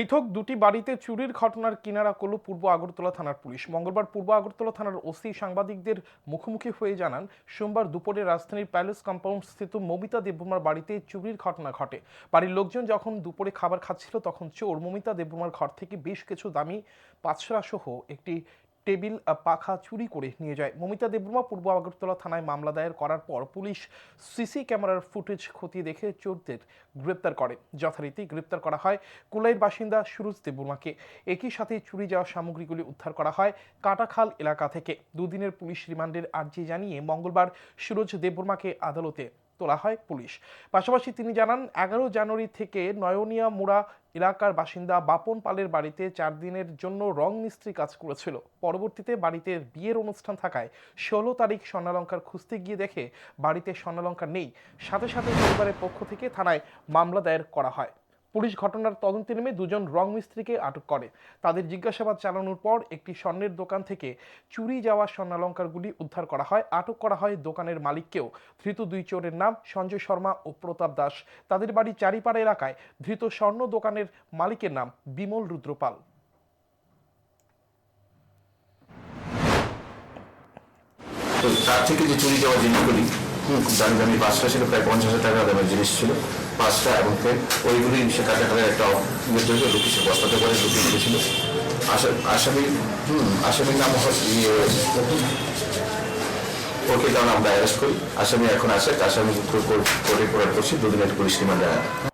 পৃথক দুটি বাড়িতে চুরির ঘটনার কিনারা করল পূর্ব আগরতলা থানার পুলিশ। মঙ্গলবার পূর্ব আগরতলা থানার ওসি সাংবাদিকদের মুখোমুখি হয়ে জানান, সোমবার দুপুরে রাজধানীর প্যালেস কম্পাউন্ড স্থিত মমিতা দেববর্মার বাড়িতে চুরির ঘটনা ঘটে। বাড়ির লোকজন যখন দুপুরে খাবার খাচ্ছিল, তখন চোর মমিতা দেববর্মার ঘর থেকে বেশ কিছু দামি পাঁচরা সহ একটি টেবিল পাখা চুরি করে নিয়ে যায়। মমিতা দেববর্মা পূর্ব আগরতলা থানায় মামলা দায়ের করার পর পুলিশ সিসি ক্যামেরার ফুটেজ খতিয়ে দেখে চোরদের গ্রেপ্তার করে। যথারীতি গ্রেপ্তার করা হয় কুলাইয়ের বাসিন্দা সুরজ দেববর্মাকে। একই সাথে চুরি যাওয়া সামগ্রীগুলি উদ্ধার করা হয় কাটাখাল এলাকা থেকে। দুদিনের পুলিশ রিমান্ডের আর্জি জানিয়ে মঙ্গলবার সুরজ দেববর্মাকে আদালতে তোলা হয় পুলিশ। পাশাপাশি তিনি জানান, এগারো জানুয়ারি থেকে নয়নিয়া মুড়া এলাকার বাসিন্দা বাপন পালের বাড়িতে চার দিনের জন্য রং মিস্ত্রি কাজ করেছিল। পরবর্তীতে বাড়িতে বিয়ের অনুষ্ঠান থাকায় ষোলো তারিখ স্বর্ণালঙ্কার খুঁজতে গিয়ে দেখে বাড়িতে স্বর্ণালঙ্কার নেই। সাথে সাথে পরিবারের পক্ষ থেকে থানায় মামলা দায়ের করা হয়। পুলিশ ঘটনার তদন্তে নেমে দুজন রং মিস্ত্রিকে আটক করে। তাদের জিজ্ঞাসাবাদ চালানোর পর একটি স্বর্ণের দোকান থেকে চুরি যাওয়া স্বর্ণালঙ্কারগুলি উদ্ধার করা হয়। আটক করা হয় দোকানের মালিককেও। ধৃত দুই চোরের নাম সঞ্জয় শর্মা ও প্রতাপ দাস। তাদের বাড়ি চারিপাড়া এলাকায় ধৃত স্বর্ণ দোকানের মালিকের নাম বিমল রুদ্রপাল। তো তার থেকে যে চুরি যাওয়া জিনিসগুলি দামি দামি পাঁচটা ছিল প্রায় পঞ্চাশ হাজার টাকা দামের জিনিস ছিল পাঁচটা এবং ওইগুলি সে কাটা কাটার একটা নির্দিষ্ট লুকি সে বস্তাতে করে লুকিয়ে দিয়েছিল আসা- আসামি হুম আসামির নাম ইয়ে, ওকে কারণ আমরা অ্যারেস্ট করি। আসামি এখন আছে আসামি কোর্টে প্রয়ার করছি দুদিনের পুলিশ রিমান্ডে